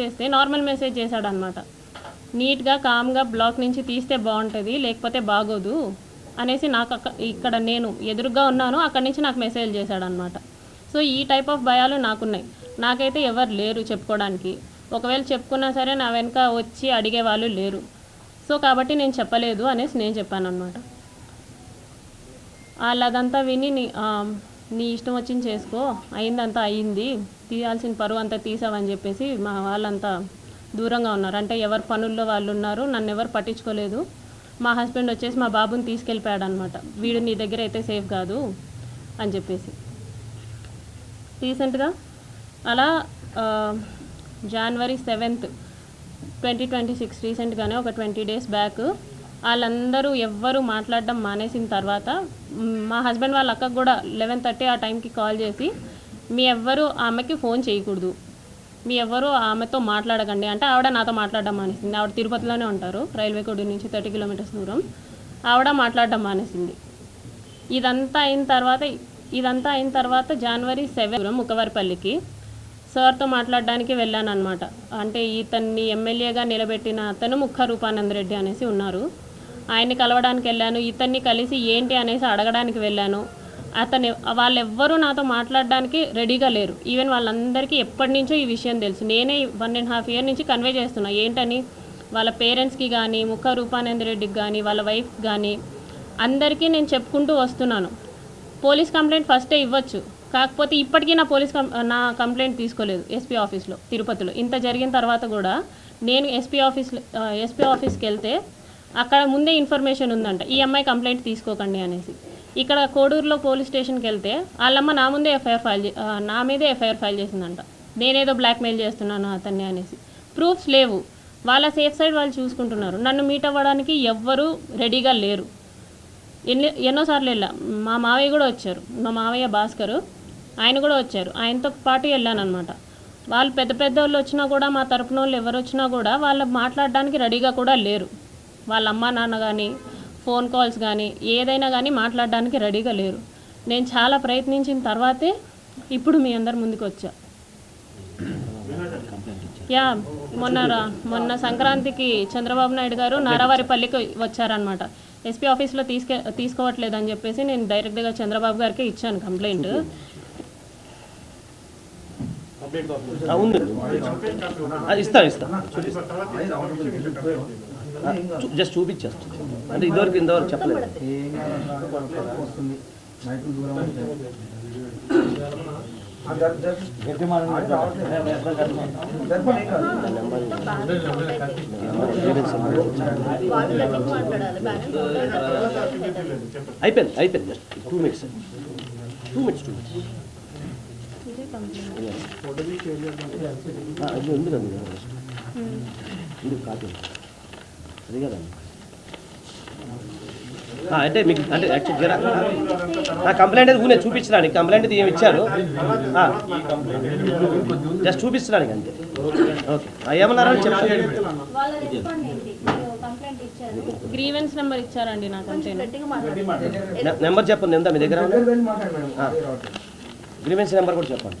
చేస్తే normal message చేశాడు అనమాట నీట్గా కామ్గా బ్లాక్ నుంచి తీస్తే బాగుంటుంది లేకపోతే బాగోదు అనేసి నాకు అక్క ఇక్కడ నేను ఎదురుగా ఉన్నాను అక్కడి నుంచి నాకు మెసేజ్ చేశాడు అనమాట సో ఈ టైప్ ఆఫ్ భయాలు నాకున్నాయి. నాకైతే ఎవరు లేరు చెప్పుకోవడానికి. ఒకవేళ చెప్పుకున్నా సరే నా వెనక వచ్చి అడిగే వాళ్ళు లేరు. సో కాబట్టి నేను చెప్పలేదు అనేసి నేను చెప్పాను అనమాట వాళ్ళదంతా విని నీ ఇష్టం వచ్చింది చేసుకో అయిందంతా అయింది తీయాల్సిన పరువు అంతా తీసావని చెప్పేసి మా వాళ్ళంతా దూరంగా ఉన్నారు. అంటే ఎవరు పనుల్లో వాళ్ళు ఉన్నారు నన్ను ఎవరు పట్టించుకోలేదు. మా హస్బెండ్ వచ్చేసి మా బాబుని తీసుకెళ్ళిపోయాడు అనమాట వీడు నీ దగ్గర అయితే సేఫ్ కాదు అని చెప్పేసి. రీసెంట్గా అలా January seventh twenty twenty six రీసెంట్గానే ఒక ట్వంటీ డేస్ బ్యాక్ వాళ్ళందరూ ఎవ్వరు మాట్లాడడం మానేసిన తర్వాత మా హస్బెండ్ వాళ్ళ అక్కకు కూడా లెవెన్ థర్టీ ఆ టైంకి కాల్ చేసి మీ ఎవ్వరు ఆమెకి ఫోన్ చేయకూడదు. మీ ఎవ్వరు ఆమెతో మాట్లాడకండి. అంటే ఆవిడ నాతో మాట్లాడడం మానేసింది. ఆవిడ తిరుపతిలోనే ఉంటారు రైల్వే కోడి నుంచి థర్టీ కిలోమీటర్స్ దూరం. ఆవిడ మాట్లాడడం మానేసింది. ఇదంతా అయిన తర్వాత ఇదంతా అయిన తర్వాత జనవరి సెవెన్ ముక్కవారిపల్లికి సార్తో మాట్లాడడానికి వెళ్ళాను అనమాట అంటే ఇతన్ని ఎమ్మెల్యేగా నిలబెట్టిన అతను ముఖ రూపానంద రెడ్డి అనేసి ఉన్నారు. ఆయన్ని కలవడానికి వెళ్ళాను ఇతన్ని కలిసి ఏంటి అనేసి అడగడానికి వెళ్ళాను. అతను వాళ్ళెవ్వరూ నాతో మాట్లాడడానికి రెడీగా లేరు. ఈవెన్ వాళ్ళందరికీ ఎప్పటి నుంచో ఈ విషయం తెలుసు. నేనే వన్ అండ్ హాఫ్ ఇయర్ నుంచి కన్వే చేస్తున్నా. ఏంటని? వాళ్ళ పేరెంట్స్కి కానీ ముఖ రూపానంద రెడ్డికి కానీ వాళ్ళ వైఫ్ కానీ అందరికీ నేను చెప్పుకుంటూ వస్తున్నాను. పోలీస్ కంప్లైంట్ ఫస్టే ఇవ్వచ్చు. కాకపోతే ఇప్పటికీ నా పోలీస్ కం నా కంప్లైంట్ తీసుకోలేదు ఎస్పీ ఆఫీస్లో తిరుపతిలో. ఇంత జరిగిన తర్వాత కూడా నేను ఎస్పీ ఆఫీస్ ఎస్పీ ఆఫీస్కి వెళ్తే అక్కడ ముందే ఇన్ఫర్మేషన్ ఉందంట ఈ అమ్మాయి కంప్లైంట్ తీసుకోకండి అనేసి. ఇక్కడ కోడూరులో పోలీస్ స్టేషన్కి వెళ్తే వాళ్ళమ్మ నా ముందే ఎఫ్ఐఆర్ ఫైల్ చే- నా మీదే ఎఫ్ఐఆర్ ఫైల్ చేసిందంట. నేనేదో బ్లాక్మెయిల్ చేస్తున్నాను అతన్ని అనేసి. ప్రూఫ్స్ లేవు. వాళ్ళ సేఫ్ సైడ్ వాళ్ళు చూసుకుంటున్నారు. నన్ను మీట్ అవ్వడానికి ఎవ్వరూ రెడీగా లేరు. ఎన్ని ఎన్నోసార్లు వెళ్ళా. మా మావయ్య కూడా వచ్చారు. మా మావయ్య భాస్కరు ఆయన కూడా వచ్చారు. ఆయనతో పాటు వెళ్ళానమాట వాళ్ళు పెద్ద పెద్ద వాళ్ళు వచ్చినా కూడా మా తరపున వాళ్ళు ఎవరు వచ్చినా కూడా వాళ్ళు మాట్లాడడానికి రెడీగా కూడా లేరు. వాళ్ళ అమ్మ నాన్న కానీ ఫోన్ కాల్స్ కానీ ఏదైనా కానీ మాట్లాడడానికి రెడీగా లేరు. నేను చాలా ప్రయత్నించిన తర్వాతే ఇప్పుడు మీ అందరి ముందుకు వచ్చా. యా మొన్న మొన్న సంక్రాంతికి చంద్రబాబు నాయుడు గారు నారావారిపల్లికి వచ్చారనమాట ఎస్పీ ఆఫీస్లో తీసుకే తీసుకోవట్లేదు అని చెప్పేసి నేను డైరెక్ట్గా చంద్రబాబు గారికి ఇచ్చాను కంప్లైంట్ ఇస్తా ఇస్తా. జస్ట్ చూపించేస్తాను అంటే ఇదివరకు ఇంతవరకు చెప్పలేదు అయిపోయింది అయిపోయింది just two minutes two minutes two minutes అది ఉంది కదా. మీరు జస్ట్ ఉంది కాపీ అది కదండి ఆ, అంటే మీకు అంటే యాక్చువల్ జరా ఆ కంప్లైంట్ అది ఊనే చూపించడానికి కంప్లైంట్ అది ఏమి ఇచ్చారు? జస్ట్ చూపించడానికి అంతే. ఓకే. ఆ, ఏమన్నారని చెప్తాను. గ్రీవెన్స్ నెంబర్ ఇచ్చారండి నాకు అంతే నెంబర్ చెప్పండి ఎంత మీ దగ్గర? గ్రీవెన్స్ నెంబర్ కూడా చెప్పండి.